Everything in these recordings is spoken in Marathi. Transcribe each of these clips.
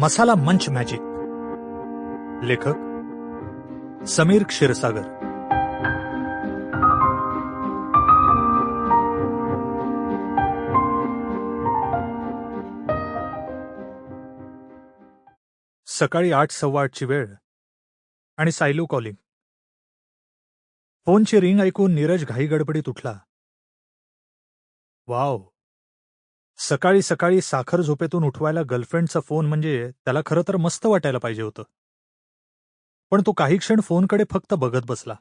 मसाला मंच मॅजिक. लेखक समीर क्षीरसागर. सकाळी आठ सव्वा आठची वेळ आणि सायलू कॉलिंग. फोनची रिंग ऐकून नीरज घाई गडबडीत उठला. वाव सकाळी सकाळी साखर झोपेतून उठवायला गर्लफ्रेंडचा फोन म्हणजे त्याला खरं तर मस्त वाटायला पाहिजे होतं. पण तो काही क्षण फोनकडे फक्त बघत बसला.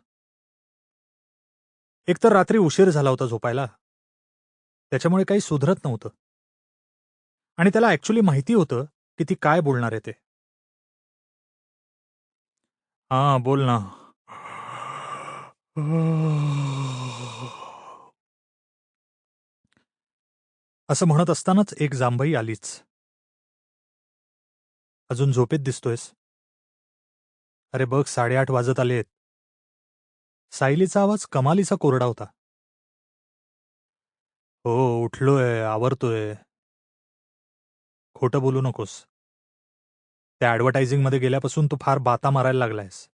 एकतर रात्री उशीर झाला होता झोपायला. त्याच्यामुळे काही सुधरत नव्हतं. आणि त्याला ऍक्च्युली माहिती होतं की ती काय बोलणार आहे ते. हा बोल ना. असं म्हणत असतानाच एक जांभई आलीच. अजून झोपेत दिसतोयस. अरे बघ साडेआठ वाजत आलेत सायलीचा आवाज कमालीचा कोरडा होता. हो उठलोय आवरतोय. खोटं बोलू नकोस. त्या ॲडव्हर्टायझिंगमध्ये गेल्यापासून तू फार बाता मारायला लागलायस.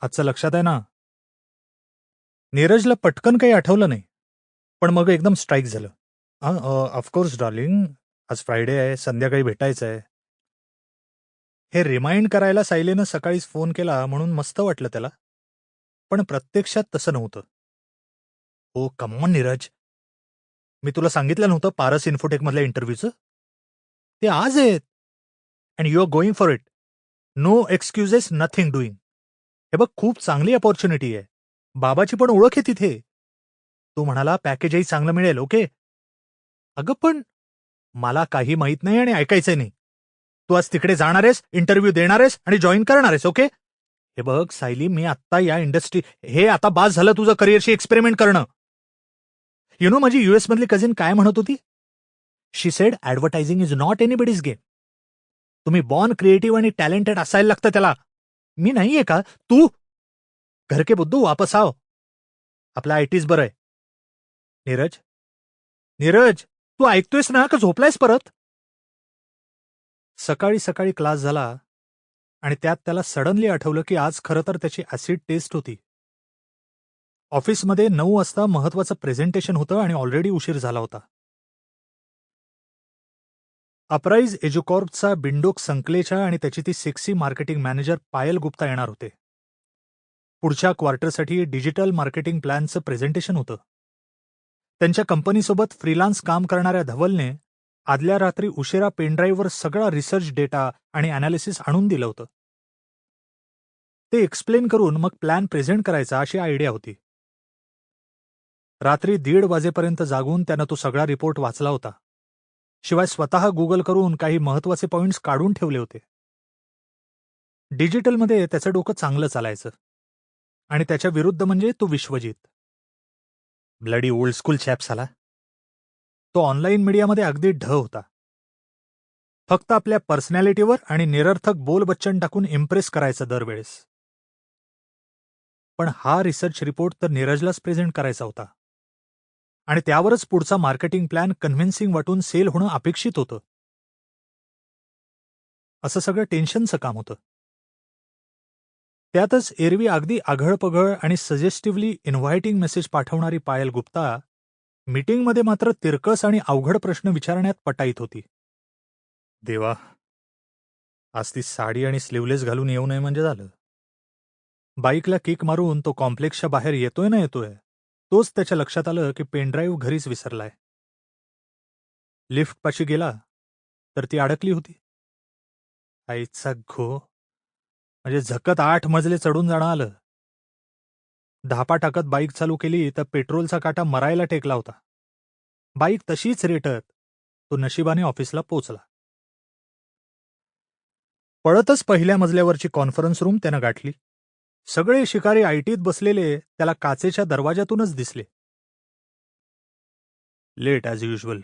आजचं लक्षात आहे ना? नीरजला पटकन काही आठवलं नाही पण मग एकदम स्ट्राईक झालं. ऑफकोर्स डार्लिंग आज फ्रायडे आहे संध्याकाळी भेटायचं आहे. हे रिमाइंड करायला सायलीनं सकाळीच फोन केला म्हणून मस्त वाटलं त्याला. पण प्रत्यक्षात तसं नव्हतं. ओ कमॉन नीरज. मी तुला सांगितलं नव्हतं पारस इन्फोटेकमधल्या इंटरव्ह्यूचं ते आज आहेत. And you are going for it no excuses nothing doing हे बघ खूप चांगली अपॉर्च्युनिटी आहे. बाबाची पण ओळख आहे तिथे. तो म्हणाला पॅकेजही चांगलं मिळेल ओके अगं पण मला काही माहीत नाही आणि ऐकायचंय नाही. तू आज तिकडे जाणार आहेस इंटरव्ह्यू देणार आहेस आणि जॉईन करणार आहेस ओके? हे बघ सायली मी आत्ता या इंडस्ट्री हे आता बास झालं तुझं करिअरशी एक्सपेरिमेंट करणं. यु नो माझी युएस मधली कझिन काय म्हणत होती? She said advertising is not anybody's game तुम्ही बॉर्न क्रिएटिव्ह आणि टॅलेंटेड असायला लागतं त्याला. मी नाहीये का? तू? घर के बुद्धू वापस आव. आपला आयटीज बरं आहे. नीरज? नीरज? तू ऐकतोयस ना का झोपलायस परत? सकाळी सकाळी क्लास झाला आणि त्यात त्याला सडनली आठवलं की आज खरं तर त्याची ऍसिड टेस्ट होती. ऑफिसमध्ये नऊ वाजता महत्वाचं प्रेझेंटेशन होतं आणि ऑलरेडी उशीर झाला होता. अपराईज एज्युकॉर्पचा बिंडोक संकलेचा आणि त्याची ती sexy marketing manager Payal Gupta येणार होते. पुढच्या क्वार्टरसाठी डिजिटल मार्केटिंग प्लॅनचं प्रेझेंटेशन होतं. त्यांच्या कंपनीसोबत फ्रीलान्स काम करणाऱ्या धवलने आदल्या रात्री उशिरा पेनड्राईव्हवर सगळा रिसर्च डेटा आणि अनालिसिस आणून दिलं होतं. ते एक्सप्लेन करून मग प्लॅन प्रेझेंट करायचा अशी आयडिया होती. रात्री दीड वाजेपर्यंत जागून त्यानं तो सगळा रिपोर्ट वाचला होता. शिवाय स्वतः गुगल करून काही महत्त्वाचे पॉइंट्स काढून ठेवले होते. डिजिटलमध्ये त्याचं डोकं चांगलं चालायचं. आणि त्याच्या विरुद्ध म्हणजे तो Vishwajit. Bloody old school chaps आला. तो ऑनलाईन मीडियामध्ये अगदी ढ होता. फक्त आपल्या पर्सनॅलिटीवर आणि निरर्थक बोल बच्चन टाकून इम्प्रेस करायचं दरवेळेस. पण हा रिसर्च रिपोर्ट तर नीरजलाच प्रेझेंट करायचा होता. आणि त्यावरच पुढचा मार्केटिंग प्लॅन कन्व्हिन्सिंग वाटून सेल होणं अपेक्षित होतं. असं सगळं टेन्शनचं काम होतं. त्यातच एरवी अगदी आघळपघळ आणि सजेस्टिव्हली इन्व्हायटिंग मेसेज पाठवणारी पायल गुप्ता मीटिंगमध्ये मात्र तिरकस आणि अवघड प्रश्न विचारण्यात पटाईत होती. देवा आज ती साडी आणि स्लीवलेस घालून येऊ नये म्हणजे झालं. बाईकला किक मारून तो कॉम्प्लेक्सच्या बाहेर येतोय ना येतोय तोच त्याच्या लक्षात आलं की पेनड्राईव्ह घरीच विसरलाय. लिफ्टपाशी गेला तर ती अडकली होती. आईचा घो म्हणजे झकत आठ मजले चढून जाणं आलं. धापा टाकत बाईक चालू केली तर पेट्रोलचा काटा मरायला टेकला होता. बाईक तशीच रेटत. तो नशिबाने ऑफिसला पोचला. पळतच पहिल्या मजल्यावरची कॉन्फरन्स रूम त्यानं गाठली. सगळे शिकारी आयटीत बसलेले त्याला काचेच्या दरवाजातूनच दिसले. लेट ॲज युजल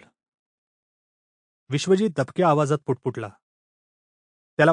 विश्वजीत दबक्या आवाजात पुटपुटला. त्याला